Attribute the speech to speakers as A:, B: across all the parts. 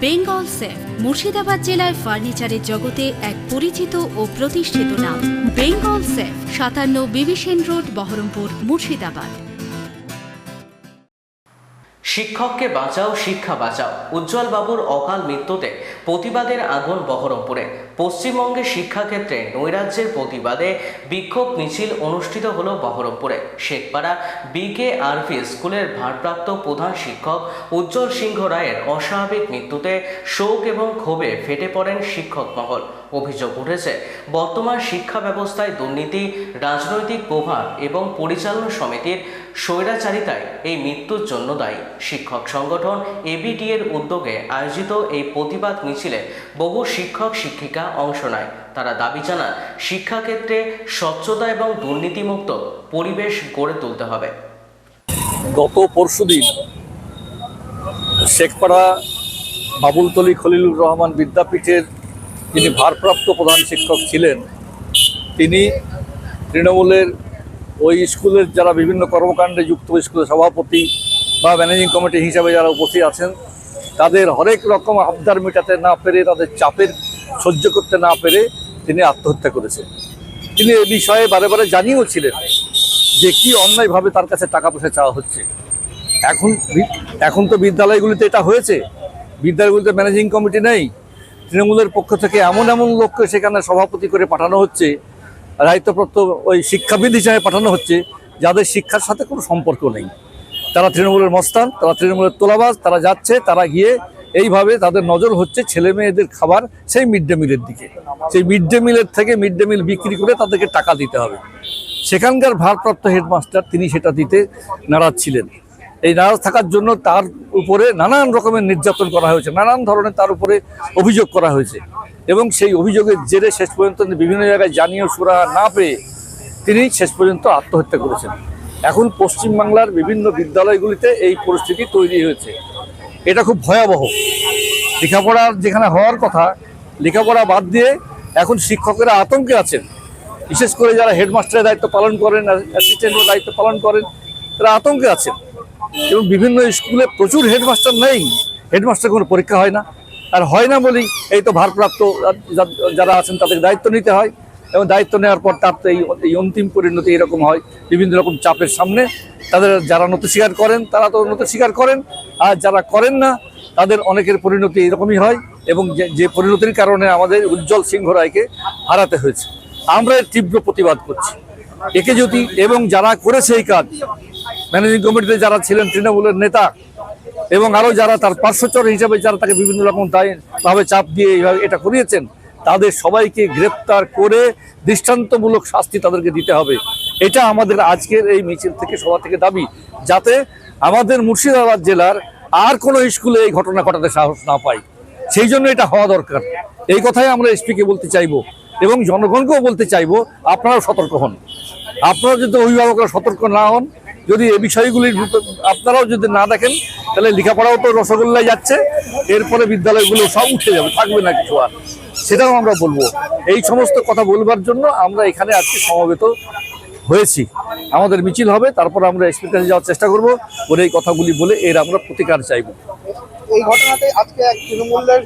A: Bengal safe, Murshidabad জেলায় ফার্নিচারের জগতে এক পরিচিত ও প্রতিষ্ঠিত নাম। বেঙ্গল সেফ, সাতান্ন বিবিসেন রোড, বহরমপুর, মুর্শিদাবাদ।
B: শিক্ষককে বাঁচাও, শিক্ষা বাঁচাও। উজ্জ্বল বাবুর অকাল মৃত্যুতে প্রতিবাদের আগুন বহরমপুরে। পশ্চিমবঙ্গের শিক্ষাক্ষেত্রে নৈরাজ্যের প্রতিবাদে বিক্ষোভ মিছিল অনুষ্ঠিত হলো বহরমপুরে। শেখপাড়া বিকে আরভি স্কুলের ভারপ্রাপ্ত প্রধান শিক্ষক উজ্জ্বল সিংহ রায়ের অস্বাভাবিক মৃত্যুতে শোক এবং ক্ষোভে ফেটে পড়েন শিক্ষক মহল। অভিযোগ উঠেছে, বর্তমান শিক্ষা ব্যবস্থায় দুর্নীতি, রাজনৈতিক প্রভাব এবং পরিচালনা সমিতির স্বৈরাচারিতায় এই মৃত্যুর জন্য দায়ী। শিক্ষক সংগঠন এবিটি এর উদ্যোগে আয়োজিত এই প্রতিবাদ মিছিলে বহু শিক্ষক, শিক্ষিকা অংশ নেয়। তারা দাবি জানান, শিক্ষাক্ষেত্রে স্বচ্ছতা এবং দুর্নীতিমুক্ত পরিবেশ গড়ে তুলতে হবে।
C: গত পরশুদিন শেখপাড়া বাবুলতলী খলিলুর রহমান বিদ্যাপীঠের যিনি ভারপ্রাপ্ত প্রধান শিক্ষক ছিলেন, তিনি তৃণমূলের ওই স্কুলের যারা বিভিন্ন কর্মকাণ্ডে যুক্ত স্কুলের সভাপতি বা ম্যানেজিং কমিটি হিসাবে যারা উপস্থিত আছেন তাদের হরেক রকম আবদার মেটাতে না পেরে, তাদের চাপের সহ্য করতে না পেরে তিনি আত্মহত্যা করেছেন। তিনি এ বিষয়ে বারে বারে জানিয়েও ছিলেন যে কি অন্যায়ভাবে তার কাছে টাকা পয়সা চাওয়া হচ্ছে। এখন এখন তো বিদ্যালয়গুলিতে এটা হয়েছে। বিদ্যালয়গুলিতে ম্যানেজিং কমিটি নেই। তৃণমূলের পক্ষ থেকে এমন এমন লোককে সেখানে সভাপতি করে পাঠানো হচ্ছে দায়িত্বপ্রাপ্ত ওই শিক্ষাবিদ হিসাবে পাঠানো হচ্ছে, যাদের শিক্ষার সাথে কোনো সম্পর্ক নেই। তারা তৃণমূলের মস্তান, তারা তৃণমূলের তোলাবাজ, তারা যাচ্ছে, তারা গিয়ে এইভাবে তাদের নজর হচ্ছে ছেলে মেয়েদের খাবার সেই মিড ডে মিলের দিকে। সেই মিড ডে মিলের থেকে মিড ডে মিল বিক্রি করে তাদেরকে টাকা দিতে হবে। সেখানকার ভারপ্রাপ্ত হেডমাস্টার তিনি সেটা দিতে নারাজ ছিলেন। এই নারাজ থাকার জন্য তার উপরে নানান রকমের নির্যাতন করা হয়েছে, নানান ধরনের তার উপরে অভিযোগ করা হয়েছে। এবং সেই অভিযোগের জেরে শেষ পর্যন্ত বিভিন্ন জায়গায় জানিয়ে সুরা না পেয়ে তিনি শেষ পর্যন্ত আত্মহত্যা করেছেন। এখন পশ্চিমবাংলার বিভিন্ন বিদ্যালয়গুলিতে এই পরিস্থিতি তৈরি হয়েছে। এটা খুব ভয়াবহ। লেখাপড়া যেখানে হওয়ার কথা, লেখাপড়া বাদ দিয়ে এখন শিক্ষকেরা আতঙ্কে আছেন। বিশেষ করে যারা হেডমাস্টারের দায়িত্ব পালন করেন অ্যাসিস্ট্যান্টের দায়িত্ব পালন করেন, তারা আতঙ্কে আছেন। এবং বিভিন্ন স্কুলে প্রচুর হেডমাস্টার নেই। হেডমাস্টার কোনো পরীক্ষা হয় না। আর হয় না বলেই এই তো ভারপ্রাপ্ত যারা আছেন, তাদের দায়িত্ব নিতে হয়। এবং দায়িত্ব নেওয়ার পর তার তো এই অন্তিম পরিণতি এরকম হয়। বিভিন্ন রকম চাপের সামনে তাদের যারা নতি স্বীকার করেন, তারা তো নতি স্বীকার করেন। আর যারা করেন না, তাদের অনেকের পরিণতি এরকমই হয় এবং যে- যে পরিণতির কারণে আমাদের উজ্জ্বল সিংহ রায়কে হারাতে হয়েছে। আমরা এর তীব্র প্রতিবাদ করছি। একে যদি এবং যারা করেছে এই কাজ, ম্যানেজিং কমিটিতে যারা ছিলেন তৃণমূলের নেতা এবং আরও যারা তার পার্শ্বচর হিসাবে যারা তাকে বিভিন্ন রকম দায় ভাবে চাপ দিয়ে এইভাবে এটা করিয়েছেন তাদের সবাইকে গ্রেপ্তার করে দৃষ্টান্তমূলক শাস্তি তাদেরকে দিতে হবে। এটা আমাদের আজকের এই মিছিল থেকে সবার থেকে দাবি। যাতে আমাদের মুর্শিদাবাদ জেলার আর কোনো স্কুলে এই ঘটনা ঘটাতে সাহস না পায়। সেই জন্য এটা হওয়া দরকার। এই কথাই আমরা এসপিকে বলতে চাইব এবং জনগণকেও বলতে চাইব, আপনারাও সতর্ক হন। আপনারা যদি অভিভাবকরা সতর্ক না হন, যদি এই বিষয়গুলির আপনারাও যদি না দেখেন তাহলে লেখাপড়াও তো রসগোল্লায় যাচ্ছে এরপরে বিদ্যালয়গুলো সব উঠে যাবে থাকবে না কিছু আর। সেটাও আমরা বলব। এই সমস্ত কথা বলবার জন্য আমরা এখানে আজকে সমবেত হয়েছি। আমাদের মিছিল হবে তারপর আমরা এসপির কাছে যাওয়ার চেষ্টা করব। ওর এই কথাগুলি বলে এর আমরা প্রতিকার চাইব।
D: এই ঘটনাতে আজকে এক তৃণমূলের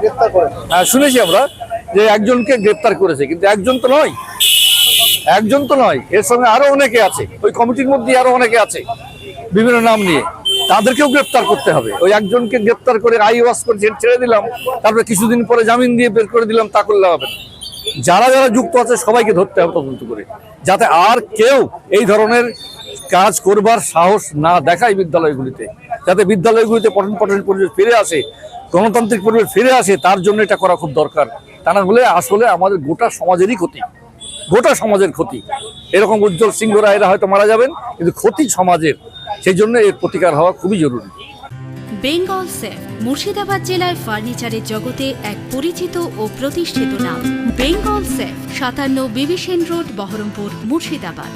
D: গ্রেপ্তার করে
C: হ্যাঁ শুনেছি আমরা যে একজনকে গ্রেপ্তার করেছে কিন্তু একজন তো নয়। একজন তো নয় এর সঙ্গে আরও অনেকে আছে। ওই কমিটির মধ্যে আরও অনেকে আছে বিভিন্ন নাম নিয়ে। তাদেরকেও গ্রেপ্তার করতে হবে। ওই একজনকে গ্রেপ্তার করে আই ওয়াশ করে ছেড়ে- দিলাম, তারপরে কিছুদিন পরে জামিন দিয়ে বের করে দিলাম, তা করলে হবে যারা যারা যুক্ত আছে, সবাইকে ধরতে হবে তদন্ত করে, যাতে আর কেউ এই ধরনের কাজ করবার সাহস না দেখায় বিদ্যালয়গুলিতে। যাতে বিদ্যালয়গুলিতে পঠন পঠন পরিবেশ ফিরে আসে, গণতান্ত্রিক পরিবেশ ফিরে আসে, তার জন্য এটা করা খুব দরকার। তা না হলে আসলে আমাদের গোটা সমাজেরই ক্ষতি। গোটা সমাজের ক্ষতি। এরকম উজ্জ্বল সিংহ রায়রা হয়তো মারা যাবেন, কিন্তু ক্ষতি সমাজের সেই জন্য এর প্রতিকার হওয়া খুবই জরুরি।
A: বেঙ্গল সেফ মুর্শিদাবাদ জেলায় ফার্নিচারের জগতে এক পরিচিত ও প্রতিষ্ঠিত নাম। বেঙ্গল সেফ সাতান্ন বিবিসেন রোড, বহরমপুর, মুর্শিদাবাদ।